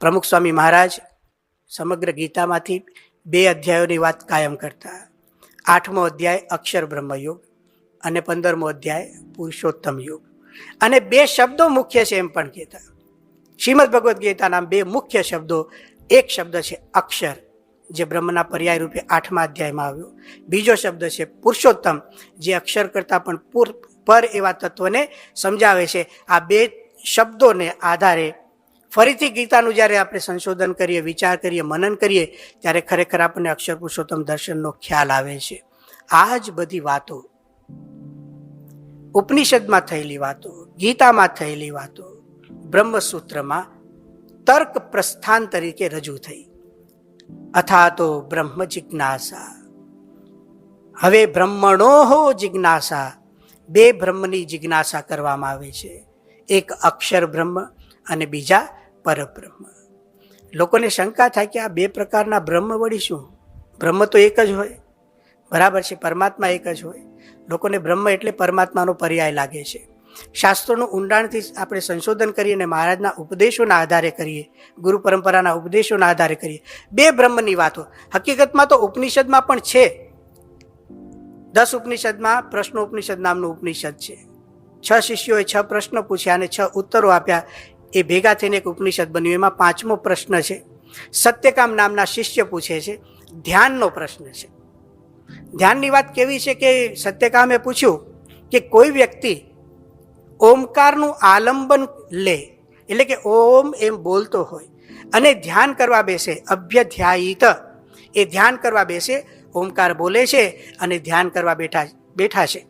પ્રમુખ સ્વામી મહારાજ સમગ્ર ગીતામાંથી બે અધ્યાયોની વાત કાયમ કરતા. આઠમો અધ્યાય અક્ષર બ્રહ્મયોગ અને પંદરમો અધ્યાય પુરુષોત્તમ યોગ. અને બે શબ્દો મુખ્ય છે એમ પણ કહેતા. શ્રીમદ ભગવદ્ ગીતાના બે મુખ્ય શબ્દો, એક શબ્દ છે અક્ષર, જે બ્રહ્મના પર્યાય રૂપે આઠમા અધ્યાયમાં આવ્યો. બીજો શબ્દ છે પુરુષોત્તમ, જે અક્ષર કરતાં પણ પૂર, પર એવા તત્વને સમજાવે છે. આ બે શબ્દોને આધારે ફરીથી ગીતાનું જ્યારે આપણે સંશોધન કરીએ, વિચાર કરીએ, મનન કરીએ, ત્યારે ખરેખર આપણને અક્ષર પુરુષોત્તમ દર્શનનો ખ્યાલ આવે છે. આ જ બધી વાતો, ઉપનિષદમાં થયેલી વાતો, ગીતામાં થયેલી વાતો, બ્રહ્મસૂત્રમાં તર્ક પ્રસ્થાન તરીકે રજૂ થઈ. અથા તો બ્રહ્મ જિજ્ઞાસા. હવે બ્રહ્મણો જિજ્ઞાસા. બે બ્રહ્મની જિજ્ઞાસા કરવામાં આવે છે. એક અક્ષર બ્રહ્મ અને બીજા પરબ્રહ્મ. લોકોને શંકા થાય કે આ બે પ્રકારના બ્રહ્મ વળી શું? બ્રહ્મ તો એક જ હોય. બરાબર છે, પરમાત્મા એક જ હોય. લોકોને બ્રહ્મ એટલે પરમાત્માનો પર્યાય લાગે છે. શાસ્ત્રોનું ઊંડાણથી આપણે સંશોધન કરીએ અને મહારાજના ઉપદેશોના આધારે કરીએ, ગુરુ પરંપરાના ઉપદેશોના આધારે કરીએ. બે બ્રહ્મની વાતો. હકીકતમાં તો ઉપનિષદમાં પણ છે. દસ ઉપનિષદમાં પ્રશ્નો ઉપનિષદ નામનું ઉપનિષદ છે. છ શિષ્યોએ છ પ્રશ્નો પૂછ્યા અને છ ઉત્તરો આપ્યા. એ ભેગા થઈને એક ઉપનિષદ બન્યું. એમાં પાંચમો પ્રશ્ન છે. સત્યકામ નામના શિષ્ય પૂછે છે. ધ્યાનનો પ્રશ્ન છે. ધ્યાનની વાત કેવી છે કે સત્યકામે પૂછ્યું કે કોઈ વ્યક્તિ ઓમકારનું આલંબન લે, એટલે કે ઓમ એમ બોલતો હોય અને ધ્યાન કરવા બેસે, અભ્યધ્યાયિત, એ ધ્યાન કરવા બેસે, ઓમકાર બોલે છે અને ધ્યાન કરવા બેઠા બેઠા છે.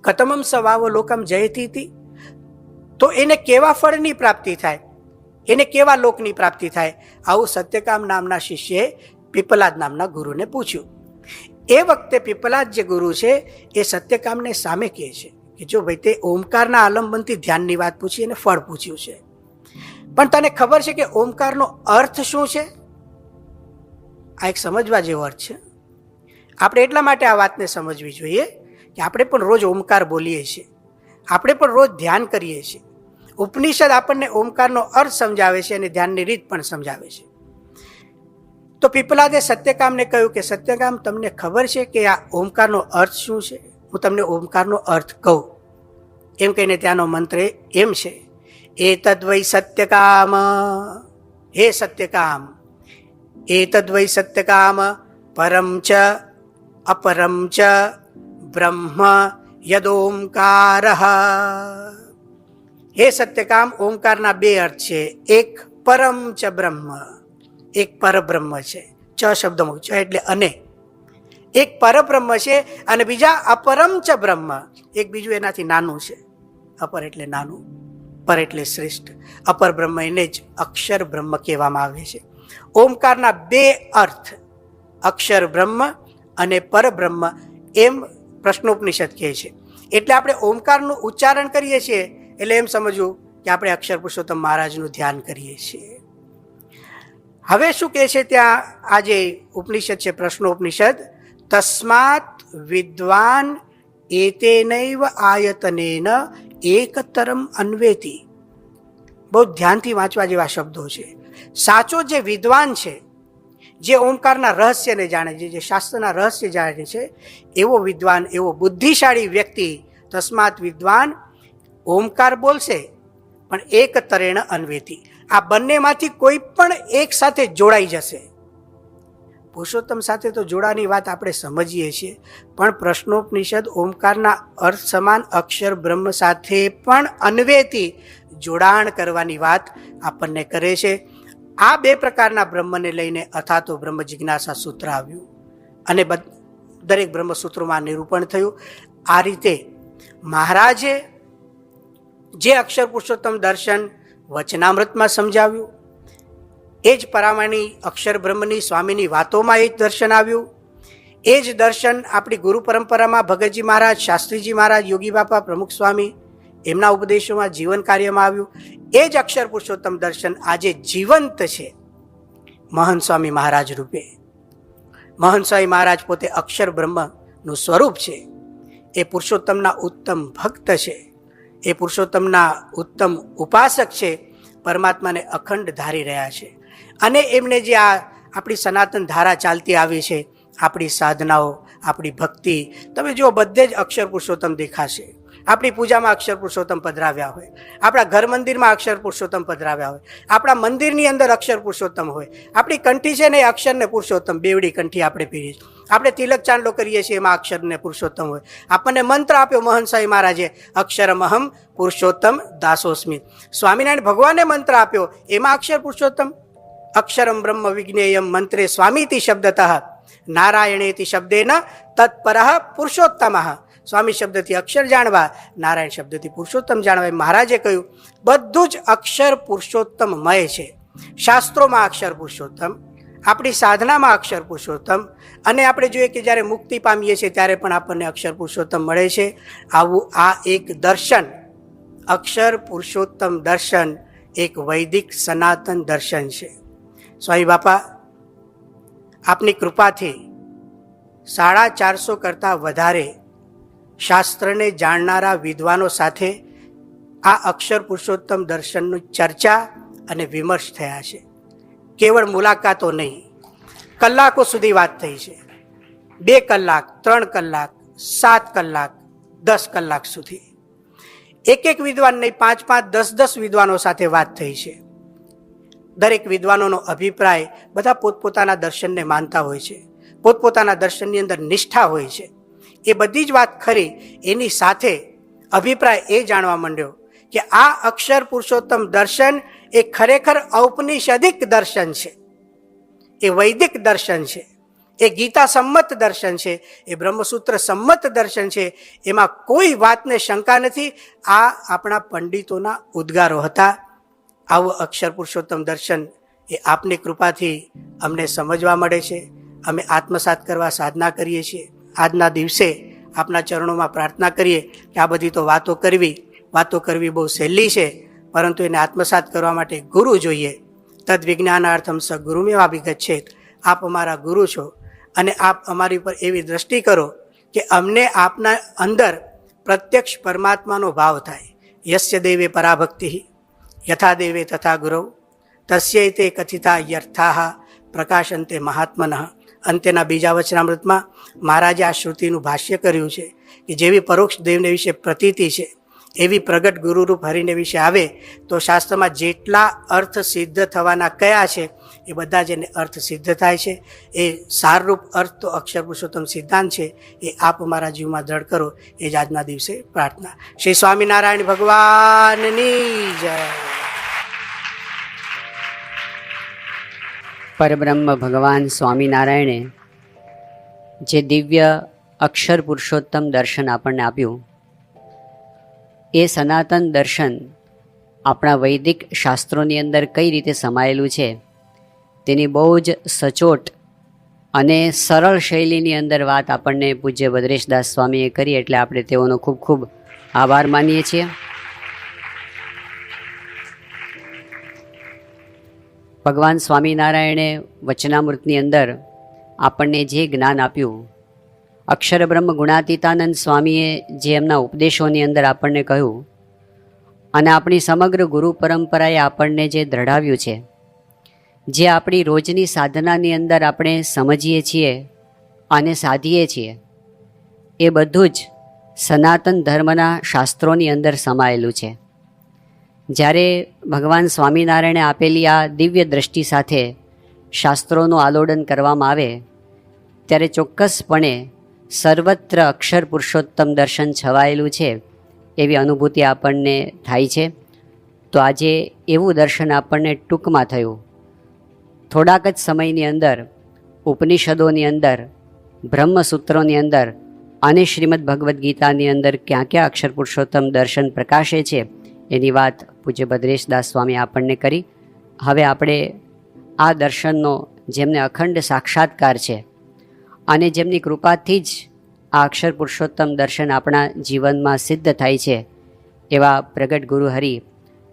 કતમમ સવાવો લોકમ જયતી હતી તો એને કેવા ફળની પ્રાપ્તિ થાય? એને કેવા લોકની પ્રાપ્તિ થાય? આવું સત્યકામ નામના શિષ્યએ પીપલાદ નામના ગુરુને પૂછ્યું. એ વખતે પીપલાદ જે ગુરુ છે, એ સત્યકામને સામે કહે છે કે જો ભાઈ તે ઓમકારના આલંબનથી ધ્યાનની વાત પૂછી અને ફળ પૂછ્યું છે. પણ તને ખબર છે કે ઓમકારનો અર્થ શું છે? આ એક સમજવા જેવો અર્થ છે. આપણે એટલા માટે આ વાતને સમજવી જોઈએ કે આપણે પણ રોજ ઓમકાર બોલીએ છીએ. આપણે પણ રોજ ધ્યાન કરીએ છીએ. ઉપનિષદ આપણને ઓમકારનો અર્થ સમજાવે છે અને ધ્યાનની રીત પણ સમજાવે છે. તો પીપલાદે સત્યકામને કહ્યું કે, સત્યકામ તમને ખબર છે કે આ ઓમકારનો અર્થ શું છે? હું તમને ઓમકારનો અર્થ કહું. એમ કહીને ત્યાંનો મંત્ર એમ છે. એ તદ્વૈ સત્યકામ. હે સત્યકામ. એ તદ્વૈ સત્યકામ પરમ ચ અપરમ ચ બ્રહ્મ યદોમકાર. હે સત્યકામ ઓમકારના બે અર્થ છે. એક પરમ ચ બ્રહ્મ, એક પરબ્રહ્મ છે. ચ શબ્દમાં ચ એટલે અને. એક પરબ્રહ્મ છે અને બીજા અપરમ ચ બ્રહ્મ. એક બીજું એનાથી નાનું છે. અપર એટલે નાનું, પર એટલે શ્રેષ્ઠ. અપર બ્રહ્મ એને જ અક્ષર બ્રહ્મ કહેવામાં આવે છે. ઓમકારના બે અર્થ, અક્ષર બ્રહ્મ અને પરબ્રહ્મ એમ પ્રશ્નોપનિષદ કહે છે. એટલે આપણે ઓમકારનું ઉચ્ચારણ કરીએ છીએ. એટલે એમ સમજવું કે આપણે અક્ષર પુરુષોત્તમ મહારાજનું ધ્યાન કરીએ છીએ. હવે શું કહે છે ત્યાં આ જે ઉપનિષદ છે, પ્રશ્નોપનિષદ? તસ્માત વિદ્વાન એતેનૈવ આયતનેન એકતરમ અન્વેતી. બહુ ધ્યાનથી વાંચવા જેવા શબ્દો છે. સાચો જે વિદ્વાન છે, જે ઓમકારના રહસ્યને જાણે છે, જે શાસ્ત્રના રહસ્ય જાણે છે, એવો વિદ્વાન, એવો બુદ્ધિશાળી વ્યક્તિ તસ્માત વિદ્વાન ઓમકાર બોલશે, પણ એક તરેણ અન્વેતી. આ બંનેમાંથી કોઈ પણ એક સાથે જોડાઈ જશે. પુરુષોત્તમ સાથે તો જોડાની વાત આપણે સમજીએ છીએ, પણ પ્રશ્નોપનિષદ ઓમકારના અર્થ સમાન અક્ષર બ્રહ્મ સાથે પણ અન્વેતી જોડાણ કરવાની વાત આપણને કરે છે. આ બે પ્રકારના બ્રહ્મને લઈને અથાતો બ્રહ્મ જિજ્ઞાસા સૂત્ર આવ્યું. અને દરેક બ્રહ્મસૂત્રોમાં નિરૂપણ થયું. આ રીતે મહારાજે જે અક્ષર પુરુષોત્તમ દર્શન વચનામૃતમાં સમજાવ્યું. એ જ પરામાણી અક્ષર બ્રહ્મની સ્વામીની વાતોમાં એ જ દર્શન આવ્યું. એ જ દર્શન આપણી ગુરુ પરંપરામાં ભગતજી મહારાજ, શાસ્ત્રીજી મહારાજ, યોગી બાપા, પ્રમુખ સ્વામી એમના ઉપદેશોમાં જીવન કાર્યમાં આવ્યું. એ જ અક્ષર પુરુષોત્તમ દર્શન આજે જીવંત છે. મહંત સ્વામી મહારાજ રૂપે. મહંત સ્વામી મહારાજ પોતે અક્ષર બ્રહ્મનું સ્વરૂપ છે. એ પુરુષોત્તમના ઉત્તમ ભક્ત છે. એ પુરુષોત્તમના ઉત્તમ ઉપાસક છે, પરમાત્માને અખંડ ધારી રહ્યા છે. અને એમને જે આ આપણી સનાતન ધારા ચાલતી આવી છે, આપણી સાધનાઓ, આપણી ભક્તિ, તમે જુઓ બધે જ અક્ષર પુરુષોત્તમ દેખાશે. આપણી પૂજામાં અક્ષર પુરુષોત્તમ પધરાવ્યા હોય, આપણા ઘર મંદિરમાં અક્ષર પુરુષોત્તમ પધરાવ્યા હોય, આપણા મંદિરની અંદર અક્ષર પુરુષોત્તમ હોય, આપણી કંઠી છે ને એ અક્ષરને પુરુષોત્તમ, બેવડી કંઠી આપણે પહેરીએ આપણે તિલક ચાંદલો કરીએ છીએ, એમાં અક્ષરને પુરુષોત્તમ હોય. આપણને મંત્ર આપ્યો મહંત સાંઈ મહારાજે, અક્ષરમહમ પુરુષોત્તમ દાસોસ્મી. સ્વામિનારાયણ ભગવાને મંત્ર આપ્યો, એમાં અક્ષર પુરુષોત્તમ? અક્ષરમ બ્રહ્મ વિજ્ઞેયમ મંત્રે સ્વામીતિ શબ્દતઃ, નારાયણેતિ શબ્દેન તત્પર પુરુષોત્તમ. સ્વામી શબ્દથી અક્ષર જાણવા, નારાયણ શબ્દથી પુરુષોત્તમ જાણવા એ મહારાજે કહ્યું, બધું જ અક્ષર પુરુષોત્તમમય છે. શાસ્ત્રોમાં અક્ષર પુરુષોત્તમ આપણી સાધનામાં અક્ષર પુરુષોત્તમ. અને આપણે જોઈએ કે જ્યારે મુક્તિ પામીએ છીએ ત્યારે પણ આપણને અક્ષર પુરુષોત્તમ મળે છે. આવું આ એક દર્શન, અક્ષર પુરુષોત્તમ દર્શન એક વૈદિક સનાતન દર્શન છે. સ્વામી બાપા, આપની કૃપાથી સાડા ચારસો કરતાં વધારે શાસ્ત્રને જાણનારા વિદ્વાનો સાથે આ અક્ષર પુરુષોત્તમ દર્શનનું ચર્ચા અને વિમર્શ થયા છે. કેવળ મુલાકાતો નહીં. કલાકો સુધી વાત થઈ છે. બે કલાક, ત્રણ કલાક, સાત કલાક, દસ કલાક સુધી. એક એક વિદ્વાન નહીં પાંચ પાંચ દસ દસ વિદ્વાનો સાથે વાત થઈ છે. દરેક વિદ્વાનોનો અભિપ્રાય બધા પોતપોતાના દર્શનને માનતા હોય છે. પોતપોતાના દર્શનની અંદર નિષ્ઠા હોય છે. એ બધી જ વાત ખરી. એની સાથે અભિપ્રાય એ જાણવા માંડ્યો કે આ અક્ષર પુરુષોત્તમ દર્શન એ ખરેખર ઔપનિષદિક દર્શન છે. એ વૈદિક દર્શન છે. એ ગીતા સંમત દર્શન છે. એ બ્રહ્મસૂત્ર સંમત દર્શન છે. એમાં કોઈ વાતને શંકા નથી. આ આપણા પંડિતોના ઉદ્ગારો હતા. આવું અક્ષર પુરુષોત્તમ દર્શન એ આપની કૃપાથી અમને સમજવા મળે છે. અમે આત્મસાત કરવા સાધના કરીએ છીએ. આજના દિવસે આપના ચરણોમાં પ્રાર્થના કરીએ કે આ બધી તો વાતો કરવી. વાતો કરવી બહુ સહેલી છે. પરંતુ એને આત્મસાત કરવા માટે ગુરુ જોઈએ. તદ વિજ્ઞાનાર્થમ સ ગુરુમેવા વિગચ્છેત આપ અમારા ગુરુ છો અને આપ અમારી ઉપર એવી દ્રષ્ટિ કરો કે અમને આપના અંદર પ્રત્યક્ષ પરમાત્માનો ભાવ થાય. યસ્ય દેવે પરાભક્તિ. યથા દેવે તથા ગુરવ. તસ્ય તે કથિતા યર્થાહ પ્રકાશંતે મહાત્મન. અંતેના બીજા વચનામૃતમાં મહારાજે આ શ્રુતિનું ભાષ્ય કર્યું છે કે જેવી પરોક્ષ દેવને વિશે પ્રતીતિ છે એવી પ્રગટ ગુરુરૂપ હરિને વિશે આવે, તો શાસ્ત્રમાં જેટલા અર્થ સિદ્ધ થવાના કયા છે, એ બધા જ એને અર્થ સિદ્ધ થાય છે. એ સારરૂપ અર્થ તો અક્ષર પુરુષોત્તમ સિદ્ધાંત છે, એ આપ મારા જીવમાં દ્રઢ કરો, એ જ આજના દિવસે પ્રાર્થના. શ્રી સ્વામિનારાયણ ભગવાનની જય. પરબ્રહ્મ ભગવાન સ્વામિનારાયણે જે દિવ્ય અક્ષર પુરુષોત્તમ દર્શન આપણને આપ્યું એ સનાતન દર્શન આપણા વૈદિક શાસ્ત્રોની અંદર કઈ રીતે સમાયેલું છે, તેની બહુ જ સચોટ અને સરળ શૈલીની અંદર વાત આપણને પૂજ્ય ભદ્રેશદાસ સ્વામીએ કરી, એટલે આપણે તેઓનો ખૂબ ખૂબ આભાર માનીએ છીએ. ભગવાન સ્વામિનારાયણે વચનામૃતની અંદર આપણને જે જ્ઞાન આપ્યું અક્ષર બ્રહ્મ ગુણાતીતાનંદ સ્વામીએ જે એમના ઉપદેશોની અંદર આપણને કહ્યું અને આપણી સમગ્ર ગુરુ પરંપરાએ આપણને જે દ્રઢાવ્યું છે, જે આપણી રોજની સાધનાની અંદર આપણે સમજીએ છીએ અને સાધીએ છીએ, એ બધું જ સનાતન ધર્મના શાસ્ત્રોની અંદર સમાયેલું છે. જ્યારે ભગવાન સ્વામિનારાયણે આપેલી આ દિવ્ય દ્રષ્ટિ સાથે શાસ્ત્રોનું આલોડન કરવામાં આવે, ત્યારે ચોક્કસપણે સર્વત્ર અક્ષર પુરુષોત્તમ દર્શન છવાયેલું છે, એવી અનુભૂતિ આપણને થાય છે. તો આજે એવું દર્શન આપણને ટૂંકમાં થયું. થોડાક જ સમયની અંદર, ઉપનિષદોની અંદર, બ્રહ્મસૂત્રોની અંદર અને શ્રીમદ ભગવદ્ ગીતાની અંદર ક્યાં ક્યાં અક્ષર પુરુષોત્તમ દર્શન પ્રકાશે છે, એની વાત પૂજ્ય ભદ્રેશદાસ સ્વામી આપણને કરી. હવે આપણે આ દર્શનનો, જેમને અખંડ સાક્ષાત્કાર છે અને જેમની કૃપાથી જ આ અક્ષર પુરુષોત્તમ દર્શન આપણા જીવનમાં સિદ્ધ થાય છે, એવા પ્રગટ ગુરુ હરિ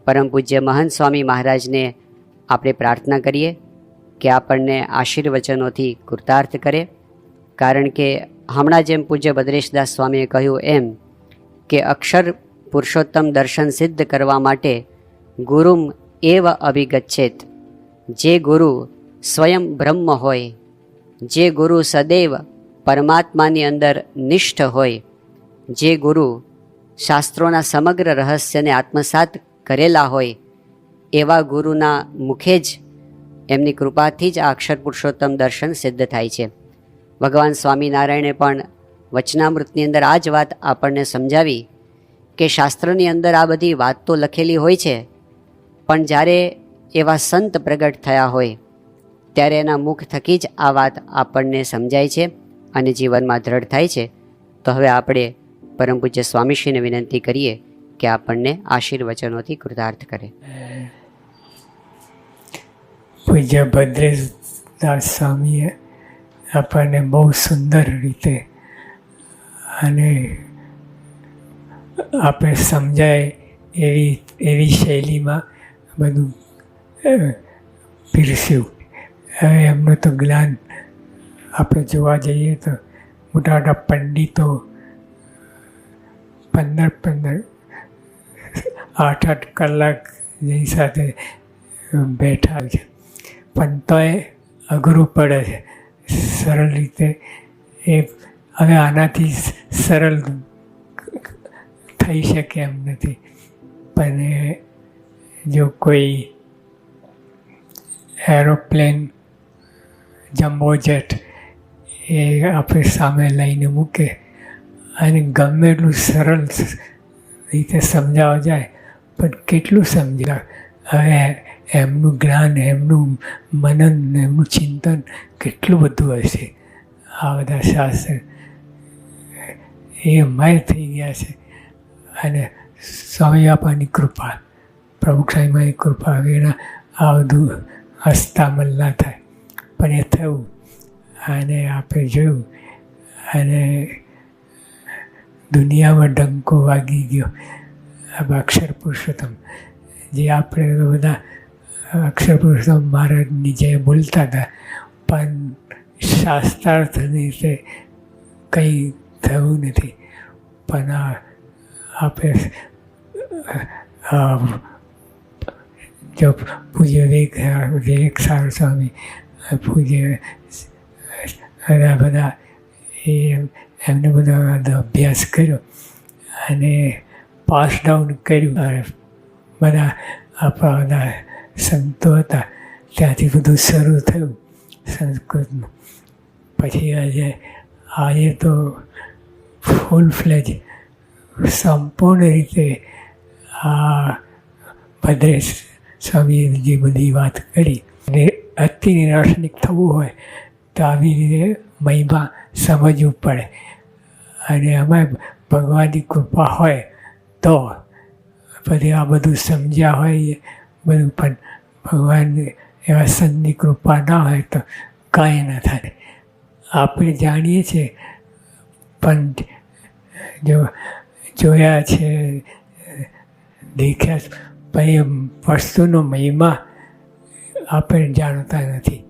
પરમ પૂજ્ય મહંત સ્વામી મહારાજને આપણે પ્રાર્થના કરીએ કે આપણને આશીર્વચનોથી કૃતાર્થ કરે. કારણ કે હમણાં જેમ પૂજ્ય ભદ્રેશદાસ સ્વામીએ કહ્યું એમ કે અક્ષર પુરુષોત્તમ દર્શન સિદ્ધ કરવા માટે ગુરુમ એવ અભિગચ્છેત. જે ગુરુ સ્વયં બ્રહ્મ હોય જે ગુરુ સદૈવ પરમાત્માની અંદર નિષ્ઠ હોય, જે ગુરુ શાસ્ત્રોના સમગ્ર રહસ્યને આત્મસાત કરેલા હોય, એવા ગુરુના મુખે જ એમની કૃપાથી જ આ અક્ષર પુરુષોત્તમ દર્શન સિદ્ધ થાય છે. ભગવાન સ્વામિનારાયણે પણ વચનામૃતની અંદર આ જ વાત આપણને સમજાવી કે શાસ્ત્રની અંદર આ બધી વાત તો લખેલી હોય છે, પણ જ્યારે એવા સંત પ્રગટ થયા હોય ત્યારે એના મુખ થકી જ આ વાત આપણને સમજાય છે અને જીવનમાં દ્રઢ થાય છે. તો હવે આપણે પરમ પૂજ્ય સ્વામીશ્રીને વિનંતી કરીએ કે આપણને આશીર્વચનોથી કૃતાર્થ કરે. પૂજ્ય ભદ્રેશદાસ સ્વામીએ આપણને બહુ સુંદર રીતે અને આપણે સમજાય એવી એવી શૈલીમાં બધું પીરસ્યું. હવે એમનું તો જ્ઞાન આપણે જોવા જઈએ તો મોટા મોટા પંડિતો પંદર પંદર આઠ આઠ કલાક જેની સાથે બેઠા છે. પણ તોય અઘરું પડે છે. સરળ રીતે એ હવે આનાથી સરળ થઈ શકે એમ નથી. પણ જો કોઈ એરોપ્લેન જમ્બો જેટ એ આપણે સામે લઈને મૂકે અને ગમે એટલું સરળ રીતે સમજાવવા જાય, પણ કેટલું સમજ્યા હવે એમનું જ્ઞાન, એમનું મનન, એમનું ચિંતન કેટલું બધું હશે? આ બધા શાસ્ત્ર એ મય થઈ ગયા છે. અને સ્વામી બાપાની કૃપા પ્રમુખ સાહેબની કૃપા વિના આ બધું હસતા ના થાય. પણ એ થયું. અને આપણે જોયું. અને દુનિયામાં ડંકો વાગી ગયો. આ અક્ષર પુરુષોત્તમ. જે આપણે બધા અક્ષર પુરુષોત્તમ મહારાજની જે બોલતા હતા. પણ શાસ્ત્રાર્થની રીતે કંઈ થયું નથી. પણ આ આપણે જો પૂજ્ય વિવેક વિવેક સાર સ્વામી પૂજ્ય બધા બધા એ એમને બધો અભ્યાસ કર્યો અને પાસ ડાઉન કર્યું. બધા આપણા સંતો હતા. ત્યાંથી બધું શરૂ થયું સંસ્કૃતનું પછી આજે આજે તો ફૂલ ફ્લેજ સંપૂર્ણ રીતે આ ભદ્રેશ સ્વામીએ જે બધી વાત કરી. અતિ નિરાશનિક થવું હોય તો આવી રીતે મહિમા સમજવું પડે. અને એમાં ભગવાનની કૃપા હોય તો પછી આ બધું સમજ્યા હોય બધું, પણ ભગવાન એવા સંતની કૃપા ના હોય તો કાંઈ ન થાય. આપણે જાણીએ છીએ, પણ જો જોયા છે, દેખ્યા પણ એ વસ્તુનો મહિમા આપણે જાણતા નથી.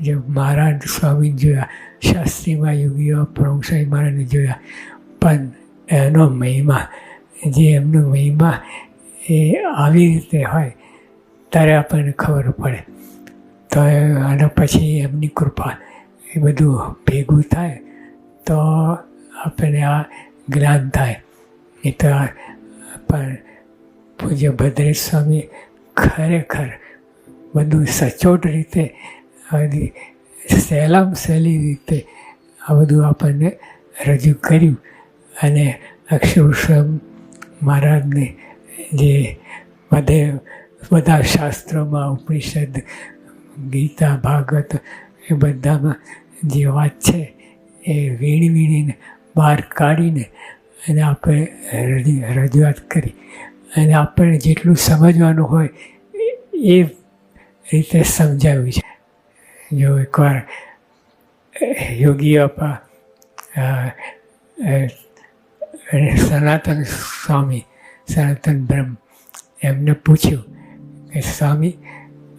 જો મહારાજ સ્વામી જોયા, શાસ્ત્રીમાં યોગીઓ પ્રભુસાઈ મહારાજને જોયા, પણ એનો મહિમા, જે એમનો મહિમા એ આવી રીતે હોય, ત્યારે આપણને ખબર પડે. તો અને પછી એમની કૃપા એ બધું ભેગું થાય, તો આપણને આ જ્ઞાન થાય. એ તો પણ પૂજ્ય ભદ્રેશ સ્વામી ખરેખર બધું સચોટ રીતે સહેલામ સહેલી રીતે આ બધું આપણને રજૂ કર્યું. અને અક્ષરશ્રમ મહારાજને જે બધે, બધા શાસ્ત્રોમાં ઉપનિષદ, ગીતા, ભાગવત એ બધામાં જે વાત છે એ વીણી વીણીને બહાર કાઢીને અને આપણે રજૂ- રજૂઆત કરી. અને આપણને જેટલું સમજવાનું હોય એ રીતે સમજાવ્યું છે. જો એકવાર યોગી આપા સનાતન સ્વામી, સનાતન બ્રહ્મ, એમને પૂછ્યું કે, સ્વામી,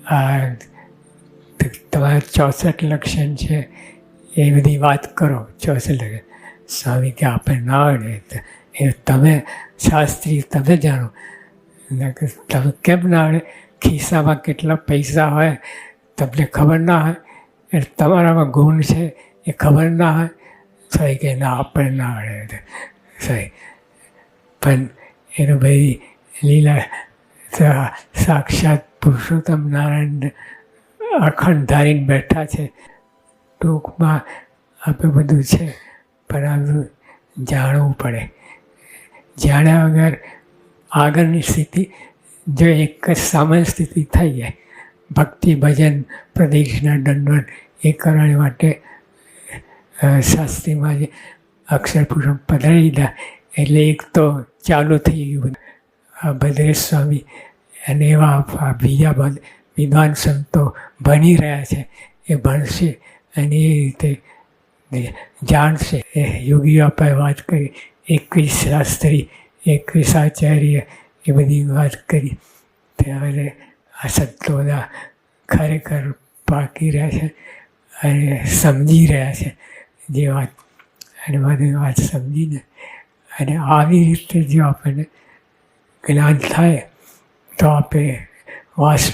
આ તમારા ચોસઠ લક્ષણ છે, એ બધી વાત કરો. ચોસઠ લક્ષણ. સ્વામી, કે આપણે ના આવડે એ તમે શાસ્ત્રી, તમે જાણો. તમે કેમ ના આવડે? ખિસ્સામાં કેટલા પૈસા હોય, તમને ખબર ના હોય, એટલે તમારામાં ગુણ છે એ ખબર ના હોય, સહી કે ના આપણે ના આવડે સહી. પણ એનો ભાઈ લીલા સાક્ષાત પુરુષોત્તમ નારાયણ અખંડ ધારીને બેઠા છે. ટૂંકમાં આપણે બધું છે, પણ આ બધું જાણવું પડે. જાણ્યા વગર આગળની સ્થિતિ જો એક સામાન્ય સ્થિતિ થઈ જાય. ભક્તિ, ભજન પ્રદક્ષિણા દંડવત એ કરવા માટે શાસ્ત્રીમાં જે અક્ષર પુરુષ પધરાવી દીધા એટલે એક તો ચાલુ થઈ ગયું આ ભદ્રેશ સ્વામી અને એવા બીજા વિદ્વાન સંતો ભણી રહ્યા છે. એ ભણશે અને એ રીતે જાણશે. એ યોગીઓ આપણે વાત કરી. એકવીસ શાસ્ત્રી, એકવીસ આચાર્ય એ બધી વાત કરી. ત્યારે આ સંતો ખરેખર પાકી રહ્યા છે અને સમજી રહ્યા છે જે વાત અને બધી વાત સમજીને. અને આવી રીતે જો આપણને જ્ઞાન થાય તો આપણે વાસ